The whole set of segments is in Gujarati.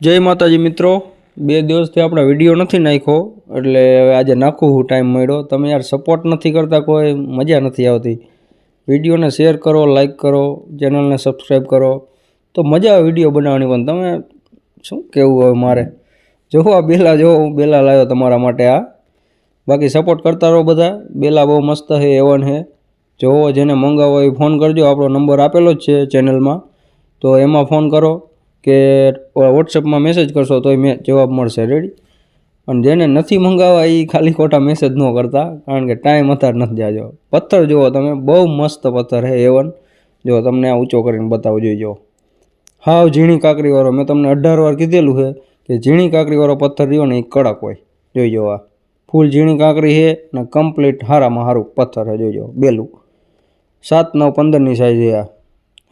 જય માતાજી મિત્રો. બે દિવસથી આપણે વીડિયો નથી નાખ્યો, એટલે હવે આજે નાખું હું ટાઈમ મળ્યો. તમે યાર સપોર્ટ નથી કરતા કોઈ, મજા નથી આવતી. વિડીયોને શેર કરો લાઈક કરો ચેનલને સબસ્ક્રાઈબ કરો. તો મજા આવે વીડિયો બનાવવાની, પણ તમે શું કહેવું હવે મારે? જોવો આ બેલા, જોવો હું બેલા લાવ્યો તમારા માટે આ. બાકી સપોર્ટ કરતા રહો બધા. બેલા બહુ મસ્ત છે એવન છે. જોવો જેને મંગાવો એ ફોન કરજો. આપણો નંબર આપેલો જ છે ચેનલમાં તો એમાં ફોન કરો. કે વોટ્સઅપમાં મેસેજ કરશો તોય મેં, જવાબ મળશે. રેડી અને જેને નથી મંગાવવા એ ખાલી ખોટા મેસેજ ન કરતા, કારણ કે ટાઈમ અત્યારે નથી જાજો પથ્થર જુઓ તમે, બહુ મસ્ત પથ્થર હે એવન જો તમને આ ઊંચો કરીને બતાવું જુઓ. હાવ ઝીણી કાંકરીવાળો મેં તમને અઢાર વાર કીધેલું છે કે ઝીણી કાંકરીવાળો પથ્થર રહ્યો ને એ કડક હોય. જોઈજો આ. ફૂલ ઝીણી કાંકરી છે ને કમ્પ્લીટ હારામાં હારું પથ્થર છે જુઓ. બેલું. સાત, નવ, પંદરની સાઈઝ છે આ.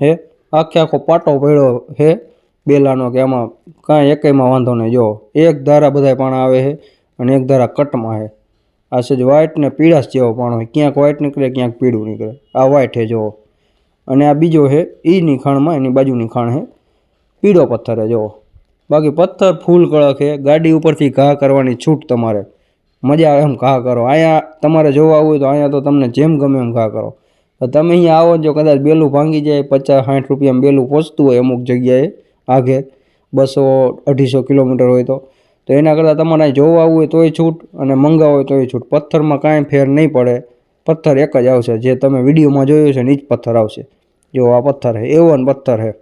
હે? આખે આખો પાટો પડ્યો છે બેલાનો કે આમાં કાંઈ એકેયમાં વાંધો નહીં. જો, એક ધારા બધાય પાણા આવે છે અને એક ધારા કટમાં છે. આ સજ વ્હાઈટ ને પીળાશ જેવો પાણો હોય ક્યાંક વ્હાઈટ નીકળે, ક્યાંક પીળું નીકળે. આ વ્હાઈટ છે જુઓ અને આ બીજો છે, ઈની ખાણમાં, એની બાજુની ખાણ છે. પીળો પથ્થર છે જુઓ બાકી પથ્થર ફૂલ કળક છે. ગાડી ઉપરથી ઘા કરવાની છૂટ તમારે. મજા આવે એમ ઘા કરો. અહીંયા તમારે જોવા હોય તો અહીંયા તો તમને જેમ ગમે એમ ઘા કરો. તમે અહીંયા આવો જો કદાચ બેલું ભાંગી જાય, પચાસ, સાઠ રૂપિયામાં બેલું પહોંચતું હોય અમુક જગ્યાએ આગે બસો અઢીસો કિલોમીટર હોય તો. તો એના કરતાં તમારે જોવા આવવું હોય તોય છૂટ અને મંગાવો હોય તોય છૂટ. પથ્થરમાં કાંઈ ફેર નહીં પડે. પથ્થર એક જ આવશે. જે તમે વિડીયોમાં જોયું છે ને પથ્થર આવશે. જો આ પથ્થર છે એવો પથ્થર છે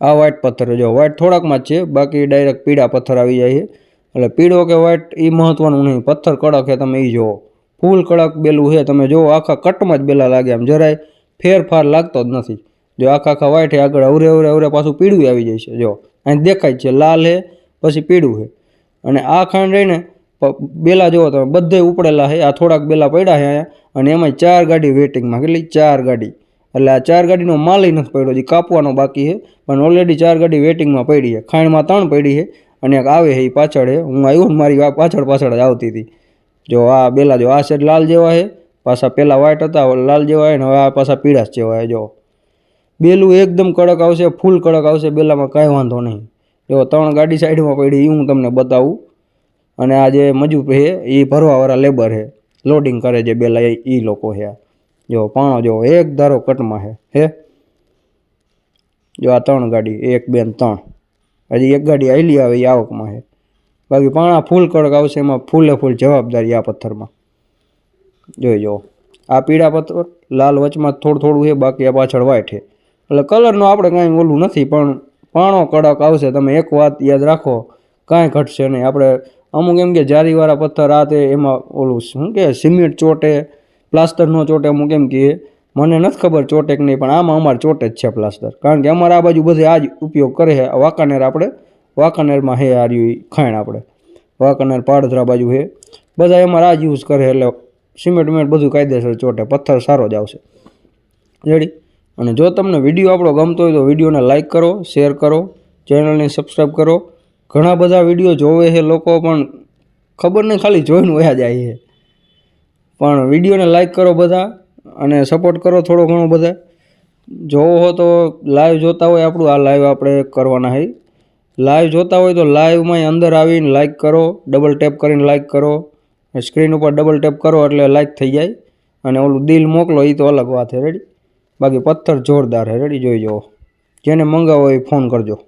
આ વ્હાઇટ પથ્થર જો વ્હાઇટ થોડાકમાં જ છે. બાકી ડાયરેક્ટ પીળા પથ્થર આવી જાય છે. એટલે પીળો કે વ્હાઇટ એ મહત્વનું નહીં. પથ્થર કડક છે તમે એ જુઓ. ફૂલ કડક બેલું છે તમે જુઓ, આખા કટમાં જ બેલા લાગે આમ જરાય. ફેરફાર લાગતો જ નથી. જો આખા આખા વ્હાઈટ છે આગળ અવરે અવરે અવરે પાછું પીળું આવી જાય છે, જો. અહીં દેખાય છે, લાલ છે પછી પીળું છે અને આ ખાંડ રહીને બેલા જોવો તમે, બધે ઉપડેલા છે આ થોડાક બેલા પડ્યા છે અહીંયા. અને એમાં ચાર ગાડી વેટિંગમાં, કેટલી? ચાર ગાડી. એટલે આ ચાર ગાડીનો માલ નથી પડ્યો, હજી કાપવાનો બાકી છે પણ ઓલરેડી ચાર ગાડી વેટિંગમાં પડી છે ખાંડમાં ત્રણ પડી છે અને એક આવે છે એ પાછળ હે. હું આવ્યો ને મારી પાછળ પાછળ જ આવતી હતી. જો આ બેલા જો આ સેટ લાલ જેવા છે પાછા પહેલાં વ્હાઈટ હતા લાલ જેવા છે ને હવે આ પાછા પીળાશ જેવા છે જો. બેલું એકદમ કડક આવશે, ફૂલ કડક આવશે, બેલામાં કાંઈ વાંધો નહીં. જો ત્રણ ગાડી સાઈડમાં પડી એ હું તમને બતાવું. અને આ જે મજૂર છે એ ભરવાવાળા લેબર છે. લોડિંગ કરે છે બેલા, એ લોકો છે જો પાણો જો એક ધારો કટમાં છે, હે? જો આ ત્રણ ગાડી, એક બેન ત્રણ. હજી એક ગાડી આવેલી આવે એ આવકમાં છે. બાકી પાણા ફૂલ કડક આવશે, એમાં ફૂલે ફૂલ જવાબદારી આ પથ્થરમાં. જોઈ જો. આ પીળા પથ્થર, લાલ વચમાં થોડું થોડું છે, બાકી આ પાછળ વાઈટ છે. એટલે કલરનું આપણે કાંઈ ઓલું નથી, પણ પાણો કડક આવશે, તમે એક વાત યાદ રાખો, કાંઈ ઘટશે નહીં. આપણે અમુક એમ કે જારીવાળા પથ્થર, આ તે એમાં ઓલું શું કે, સિમેન્ટ ચોટે પ્લાસ્ટરનો ચોટે, અમુક એમ કહે મને નથી ખબર ચોટે કે નહીં, પણ આમાં અમારે ચોટે જ છે પ્લાસ્ટર. કારણ કે અમારે આ બાજુ બધે આ જ ઉપયોગ કરે છે. વાંકાનેર આપણે, વાંકાનેરમાં હે આર્યું ખાણ આપણે. વાંકાનેર પાડધરા બાજુ હે. બધા એમાં આ જ યુઝ કરે એટલે સિમેન્ટ વિમેન્ટ બધું કાયદેસર ચોટે, પથ્થર સારો જ આવશે. રેડી? અને જો તમને વીડિયો આપણો ગમતો હોય તો વિડીયોને લાઇક કરો, શેર કરો, ચેનલને સબસ્ક્રાઈબ કરો. ઘણા બધા વીડિયો જોવે છે, લોકો પણ ખબર નહીં, ખાલી જોઈને વયા જાય છે. પણ વિડીયોને લાઇક કરો બધા અને સપોર્ટ કરો થોડો ઘણો બધા. જોવો હો તો લાઈવ જોતા હોય આપણું, આ લાઈવ આપણે કરવાના હોય લાઈવ જોતા હોય તો લાઈવમાં અંદર આવીને લાઇક કરો ડબલ ટેપ કરીને લાઇક કરો. સ્ક્રીન ઉપર ડબલ ટેપ કરો એટલે લાઇક થઈ જાય. અને ઓલું દિલ મોકલો એ તો અલગ વાત છે રેડી બાકી પથ્થર જોરદાર છે રેડી જોઈ જુઓ. જેને મંગાવો એ ફોન કરજો.